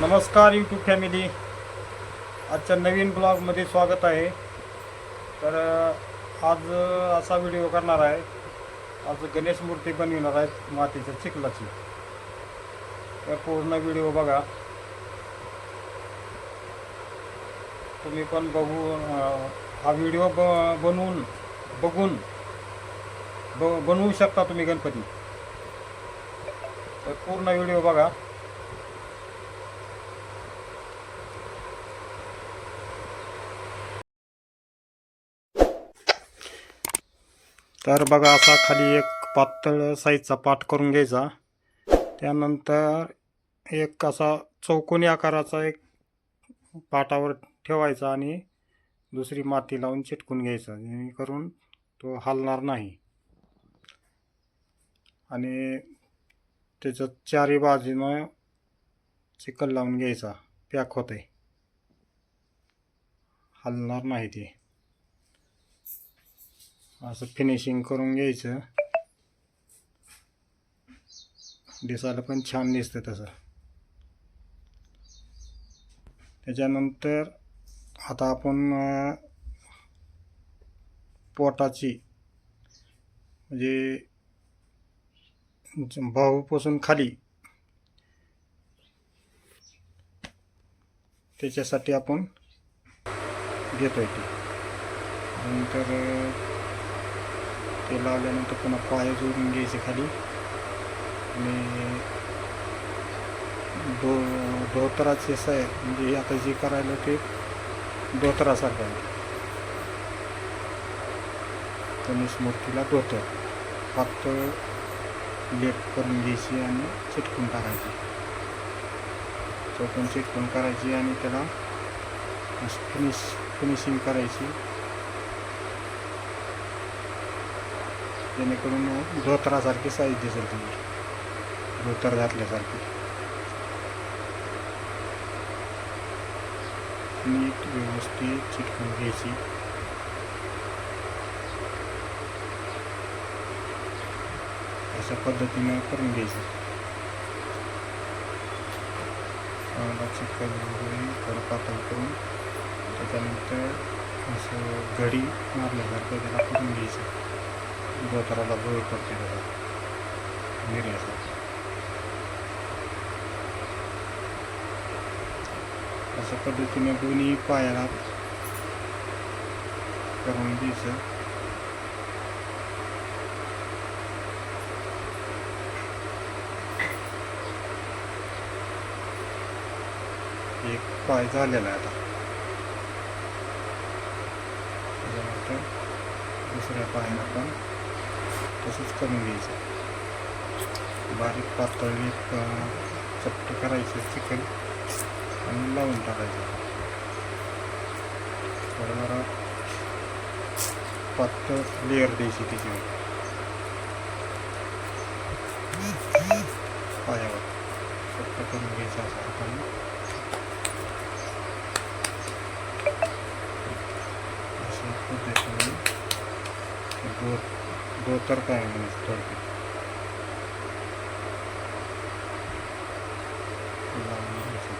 नमस्कार YouTube family आजच्या नवीन ब्लॉगमध्ये स्वागत आहे. तर आज असा व्हिडिओ करणार आहे. आज गणेश मूर्ती बनविणार आहेत मातीच्या चिखलाची. तर पूर्ण व्हिडिओ बघा. तुम्ही पण बघू हा व्हिडिओ ब बनवून बघून ब बनवू शकता तुम्ही गणपती. तर पूर्ण व्हिडिओ बघा. तर बघा असा खाली एक पातळ साईजचा पाट करून घ्यायचा. त्यानंतर एक असा चौकोनी आकाराचा एक पाटावर ठेवायचा आणि दुसरी माती लावून चिटकून घ्यायचा जेणेकरून तो हलणार नाही. आणि त्याच्या चारी बाजूनं चिकल लावून घ्यायचा. पॅक होते हलणार नाही ते. असं फिनिशिंग करून घ्यायचं. दिसायला पण छान दिसतं तसं. त्याच्यानंतर आता आपण पोटाची म्हणजे भाऊपासून खाली त्याच्यासाठी आपण घेतोय ती. नंतर ते लावल्यानंतर पुन्हा पाय जोडून घ्यायचे खाली. आणि दो धोतराचे साय म्हणजे आता जे करायला ते धोतरासारखं आहे. गणेश मूर्तीला धोतर फक्त लेप करून घ्यायची आणि चिटकून टाकायची चौकून चिटकून करायची आणि त्याला फिनिश फिनिशिंग करायची. जेणेकरून धोतरासारखी साईज दिसेल तुम्ही धोतर घातल्यासारखी. नीट व्यवस्थित चिटकून घ्यायची. अशा पद्धतीनं करून घ्यायचं. चांगला चिकन वगैरे थोडं पातळ करून त्याच्यानंतर असं घडी मारल्यासारखं त्याला करून घ्यायचं. धोतराला गोळ पडते निर्यासाठी अशा पद्धतीने दोन्ही पायाला करून घ्यायचं. एक पाय झालेला आहे आता. त्याच्यानंतर दुसऱ्या पायाला पण तसंच करून घ्यायचं. बारीक पातळी चपट करायचं चिकन आणि लावून टाकायचं. थोडं जरा पातळ लेअर द्यायची त्याच्यावर. पायावर. चपट करून घ्यायचं असं धोतर काय म्हणायचं थोडक्यात लावून घ्यायचं.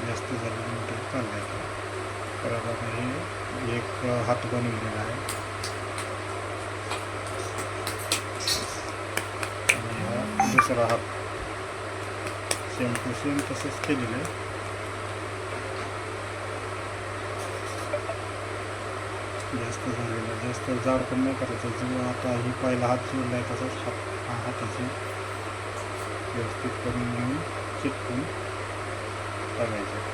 जास्त झाल्यानंतर चाललायचं तर आता हे एक हात बनवलेला आहे आणि हा। दुसरा हात सेम टू सेम तसंच केलेलं आहे जास्त झालेलं जास्त जाड पण नाही करायचं. जो आता ही पहिला हात जोडला आहे तसाच हात हा हाताचे व्यवस्थित करून घेऊन चिटकून टाकायचं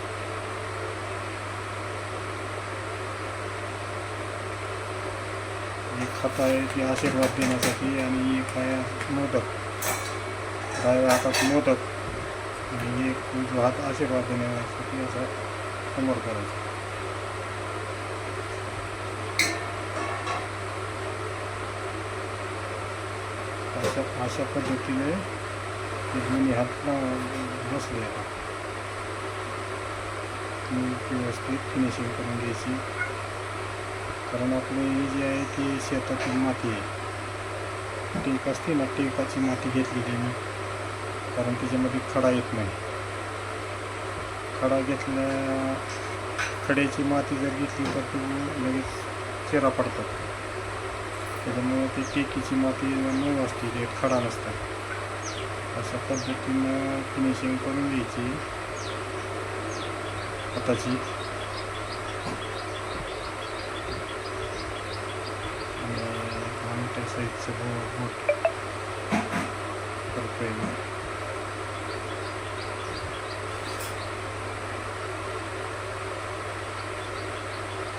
एक हात आहे ते आशीर्वाद देण्यासाठी आणि एक आहे मोदक. डाव्या हातात मोदक. आणि एक जो हात आशीर्वाद देण्यासाठी असा समोर करायचा. अशा अशा पद्धतीने ते दोन्ही हात बसले व्यवस्थित फिनिशिंग करून घ्यायची. कारण आपली ही जी आहे ती शेतातील माती आहे. टेक असते ना टेकाची माती घेतलेली मी कारण त्याच्यामध्ये खडा येत नाही. खडा घेतल्या खड्याची माती जर घेतली तर ती लगेच चेहरा पडतात. त्याच्यामुळे ते टेकीची माती मऊ असते ते खडा नसतात अशा पद्धतीनं फिनिशिंग करून घ्यायची. हाताची. आणि दहा मीटर साईजचं हो, हो. बोट मी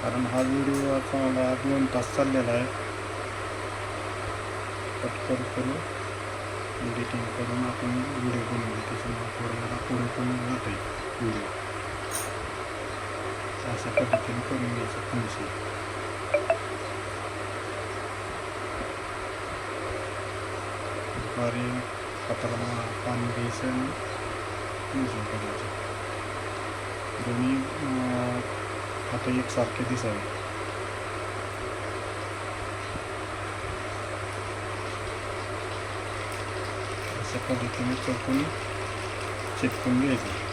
कारण हा व्हिडिओ चांगला दोन तास चाललेला आहे. कट करू एडिटिंग करून आपण व्हिडिओ बनवू. त्याच्यामुळे थोडं पुढे पण जात व्हिडिओ अशा पद्धतीने करून घ्यायचं फंक्शन दुपारी हाताला पाणी घ्यायचं आणि फिनिशिंग करायचं. दोन्ही हात एकसारखे दिसावे. अशा पद्धतीने चौकून चिटकून घ्यायचं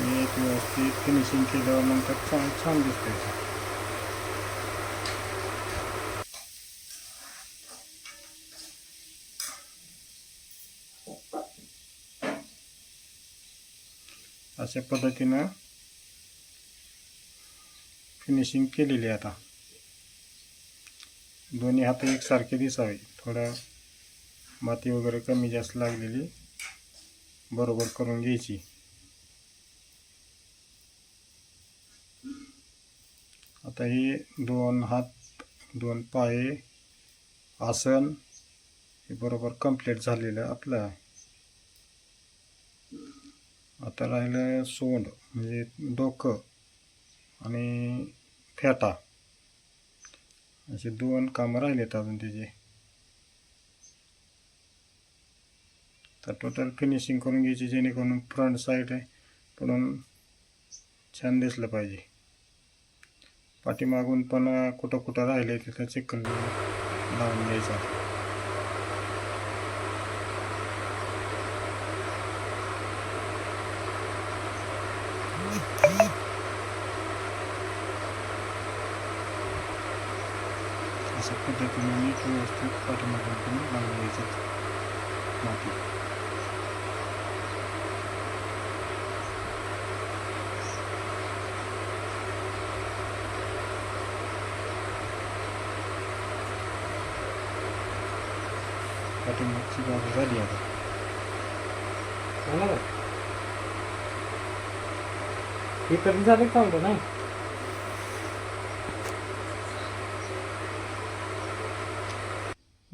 मी एक व्यवस्थित फिनिशिंग केल्यानंतर छान छान दिसतंय ते. अशा पद्धतीनं फिनिशिंग केलेली आहे आता. दोन्ही हात एकसारखे दिसावे. थोडं माती वगैरे कमी जास्त लागलेली बरोबर करून घ्यायची. आता हे दोन हात दोन पाय आसन हे बरोबर कंप्लीट झालेलं आपलं आहे. आता राहिलं सोंड म्हणजे डोकं आणि फेटा. असे दोन कामं राहिलेत अजून त्याचे. तर टोटल फिनिशिंग करून घ्यायची जेणेकरून फ्रंट साईड आहे पण छान दिसलं पाहिजे. पाठीमागून पण कुठं कुठं राहिले तिथं चिखल लावून घ्यायचा. अशा पद्धतीने नीट व्यवस्थित पाठीमागून पण लावून घ्यायचं माती पाठीमागची बाजू झाली आता झालं का हे कधी झालं सांगतो नाही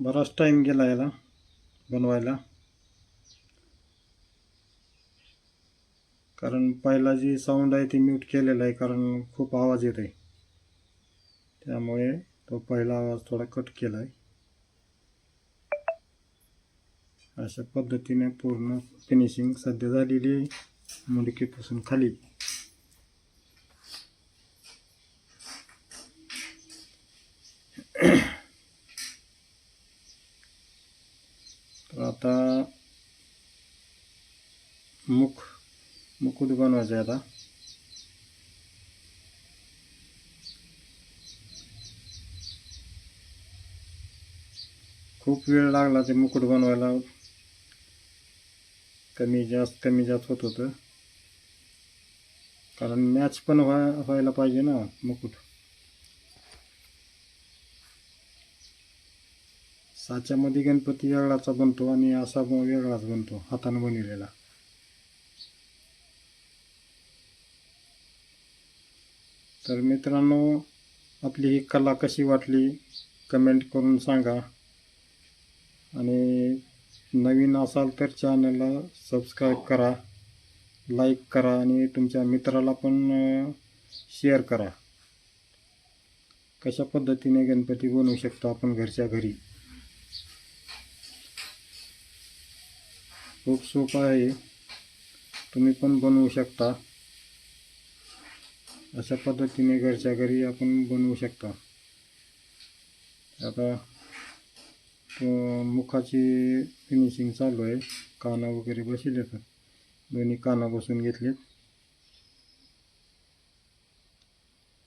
बराच टाईम गेला याला बनवायला. कारण पहिला जी साऊंड आहे ती म्यूट केलेला आहे कारण खूप आवाज येत आहे. त्यामुळे तो पहिला आवाज थोडा कट केला आहे. अशा पद्धतीने पूर्ण फिनिशिंग सध्या झालेली आहे मुंडकीपासून खाली तर आता मुख मुकुट बनवायचं आहे आता खूप वेळ लागला ते मुकुट बनवायला कमी जास्त कमी जास्त होत होतं कारण मॅच पण व्हाय व्हायला पाहिजे ना मुकुट साच्यामध्ये गणपती वेगळाचा बनतो आणि असा वेगळाच बनतो हाताने बनवलेला तर मित्रांनो आपली ही कला कशी वाटली कमेंट करून सांगा. आणि नवीन असाल तर चॅनलला सबस्क्राईब करा लाईक करा आणि तुमच्या मित्राला पण शेअर करा. कशा पद्धतीने गणपती बनवू शकतो आपण घरच्या घरी? खूप सोपं आहे. तुम्ही पण बनवू शकता. अशा पद्धतीने घरच्या घरी आपण बनवू शकता. आता मुखाची फिनिशिंग चालू आहे. काना वगैरे बसले तर दोन्ही काना बसून घेतलेत.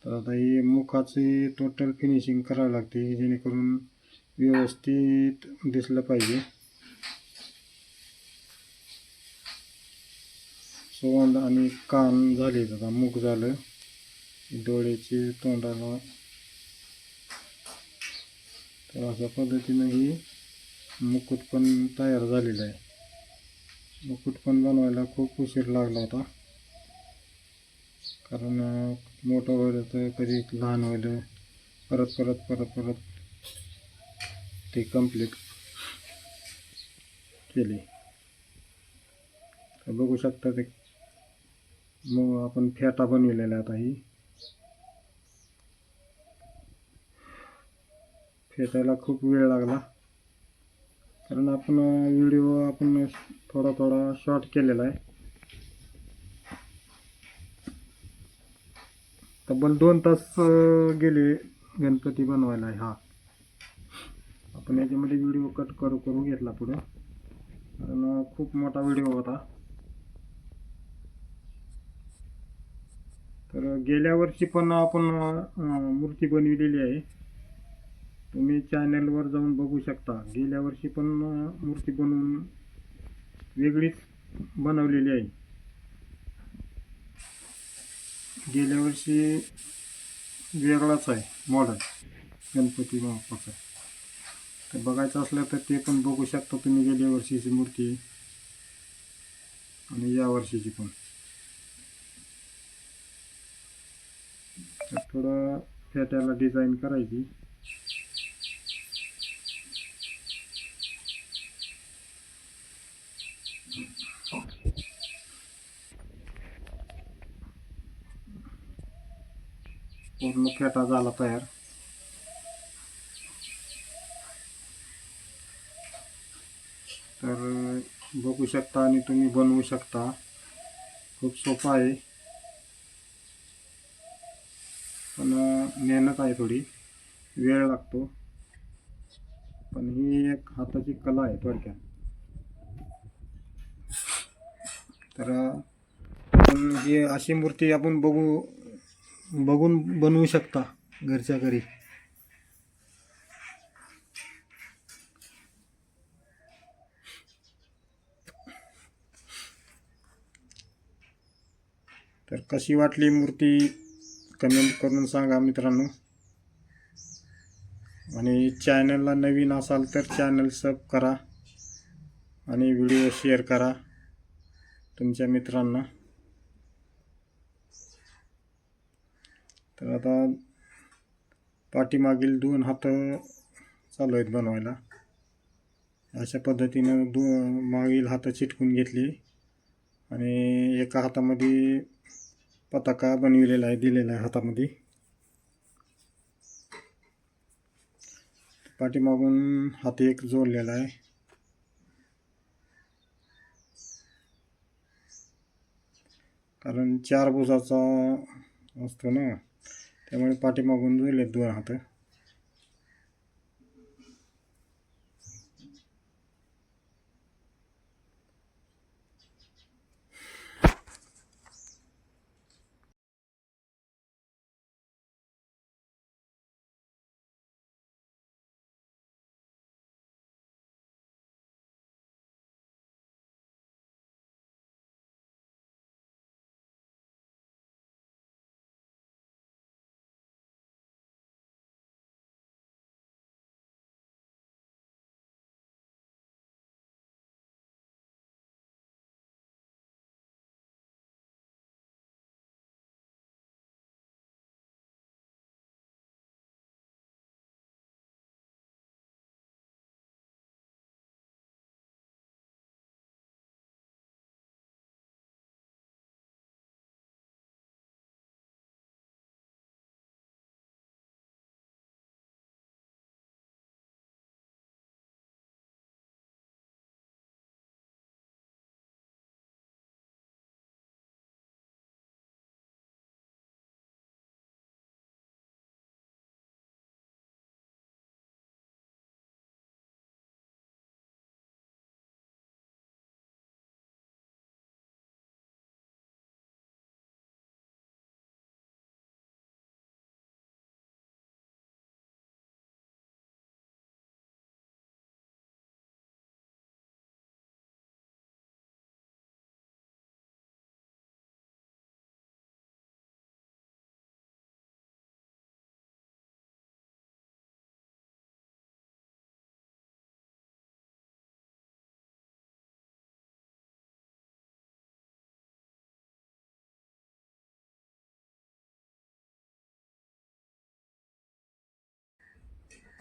तर आता ही मुखाची टोटल फिनिशिंग करावी लागते जेणेकरून व्यवस्थित दिसलं पाहिजे. सोंड आणि कान झाले आता मुख झालं. डोळ्याचे तोंडाला तर अशा पद्धतीनं ही मुकुट पण तयार झालेलं आहे. मुकुट पण बनवायला खूप उशीर लागला होता. कारण मोठं व्हायला तर कधी लहान व्हायला परत परत परत परत ते कंप्लीट केले. तर बघू शकता ते मग आपण फेटा बनविलेला आता ही. खेचायला खूप वेळ लागला. कारण आपण व्हिडिओ आपण थोडा थोडा शॉर्ट केलेला आहे. तब्बल दोन तास गेले गणपती बनवायला हा. आपण याच्यामध्ये व्हिडिओ कट करू करू घेतला पुढं. कारण खूप मोठा व्हिडिओ होता. तर गेल्या वर्षी पण आपण मूर्ती बनविलेली आहे. तुम्ही चॅनलवर जाऊन बघू शकता. गेल्या वर्षी पण मूर्ती बनवून वेगळीच बनवलेली आहे. गेल्या वर्षी वेगळाच आहे मॉडल गणपती बाप्पाचा. तर बघायचं असलं तर ते पण बघू शकता तुम्ही गेल्या वर्षीची मूर्ती. आणि या वर्षीची पण. तर थोडं फेट्याला डिझाईन करायची. पूर्ण फेटा झाला तयार तर बघू शकता आणि तुम्ही बनवू शकता. खूप सोपं आहे. पण मेहनत आहे थोडी. वेळ लागतो. पण ही एक हाताची कला आहे थोडक्यात. तर आपण ही अशी मूर्ती आपण बघू बघून बनवू शकता घरच्या घरी. तर कशी वाटली मूर्ती? कमेंट करून सांगा मित्रांनो. आणि चॅनलला नवीन असाल तर चॅनल सब करा. आणि व्हिडिओ शेअर करा. तुमच्या मित्रांना. तर आता पाठीमागील दोन हात चालू आहेत बनवायला. अशा पद्धतीनं दो मागील हात चिटकून घेतली आणि एका हातामध्ये पताका बनविलेला आहे दिलेला आहे हातामध्ये. पाठीमागून हात एक जोडलेला आहे. कारण चार भुजाचा असतो ना? त्यामुळे पाठीमागून जोडले दोन हात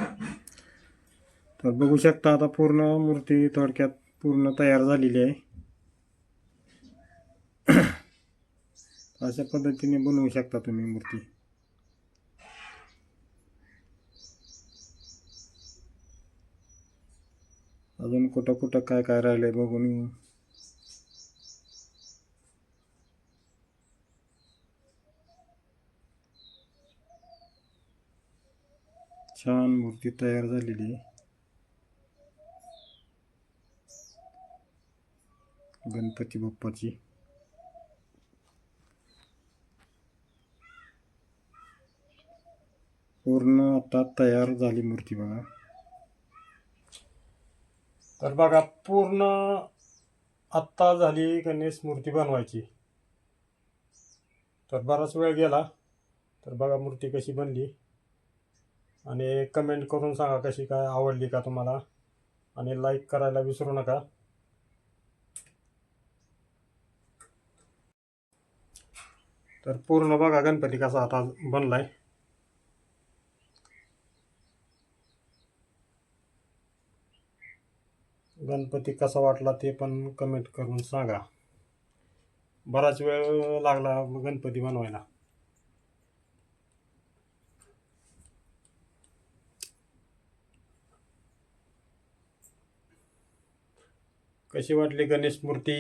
तर बघू शकता आता पूर्ण मूर्ती थोडक्यात पूर्ण तयार झालेली आहे. अशा पद्धतीने बनवू शकता तुम्ही मूर्ती. अजून कुठं कुठं काय काय राहिलं आहे बघून छान मूर्ती तयार झालेली आहे. गणपती बाप्पाची. पूर्ण आता तयार झाली मूर्ती बघा. तर बघा पूर्ण आत्ता झाली गणेश मूर्ती बनवायची. तर बराच वेळ गेला. तर बघा मूर्ती कशी बनली. आणि कमेंट करून सांगा कशी काय आवडली का तुम्हाला. आणि लाईक करायला विसरू नका. तर पूर्ण बघा गणपती कसा आता बनलाय. गणपती कसा वाटला ते पण कमेंट करून सांगा. बराच वेळ लागला गणपती बनवायला. कशी वाटली गणेश मूर्ती?